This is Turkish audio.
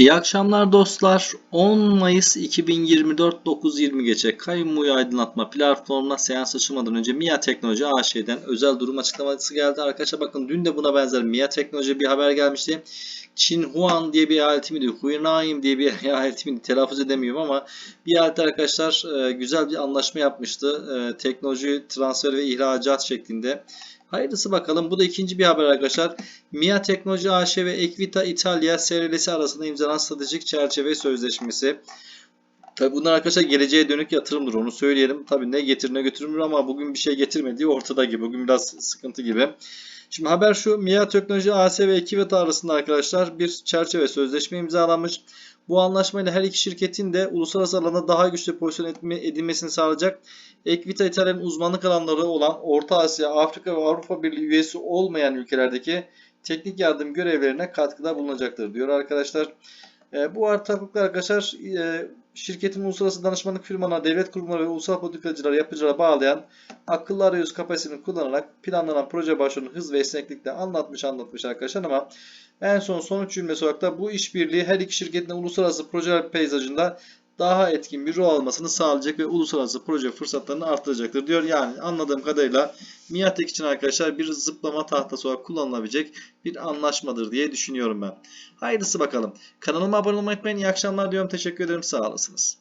İyi akşamlar dostlar. 10 Mayıs 2024 9.20 gece kamuoyu aydınlatma platformuna seans açılmadan önce MIA Teknoloji AŞ'den özel durum açıklaması geldi. Arkadaşlar bakın dün de buna benzer MIA Teknoloji bir haber gelmişti. Çin Huan diye bir eyaleti miydi? Huinaim diye bir eyaleti miydi? Telaffuz edemiyorum ama bir eyalet arkadaşlar e, güzel bir anlaşma yapmıştı. E, teknoloji transfer ve ihracat şeklinde. Hayırlısı bakalım. Bu da ikinci bir haber arkadaşlar. MIA Teknoloji AŞ ve Equita İtalya SRL'si arasında imzalanan stratejik çerçeve sözleşmesi. Tabi bunlar arkadaşlar geleceğe dönük yatırımdır onu söyleyelim. Tabi ne getirir ne götürür ama bugün bir şey getirmediği ortada gibi. Bugün biraz sıkıntı gibi. Şimdi haber şu. MIA Teknoloji AS ve Equita arasında arkadaşlar bir çerçeve sözleşme imzalanmış. Bu anlaşmayla her iki şirketin de uluslararası alanda daha güçlü pozisyon etme, edilmesini sağlayacak. Equita İtalya'nın uzmanlık alanları olan Orta Asya, Afrika ve Avrupa Birliği üyesi olmayan ülkelerdeki teknik yardım görevlerine katkıda bulunacaktır diyor arkadaşlar. E, bu ortaklıklar arkadaşlar e, şirketin uluslararası danışmanlık firmalarına, devlet kurumları ve ulusal politikacılara, yapıcılara bağlayan akıllı arayüz kapasitesini kullanarak planlanan proje başlarının hız ve esneklikle anlatmış anlatmış arkadaşlar ama en son sonuç cümlesi olarak da bu işbirliği her iki şirketin uluslararası projeler peyzajında daha etkin bir rol almasını sağlayacak ve uluslararası proje fırsatlarını artıracaktır diyor. Yani anladığım kadarıyla Miatek için arkadaşlar bir zıplama tahtası olarak kullanılabilecek bir anlaşmadır diye düşünüyorum ben. Hayırlısı bakalım. Kanalıma abone olmayı unutmayın. İyi akşamlar diyorum. Teşekkür ederim. Sağ olasınız.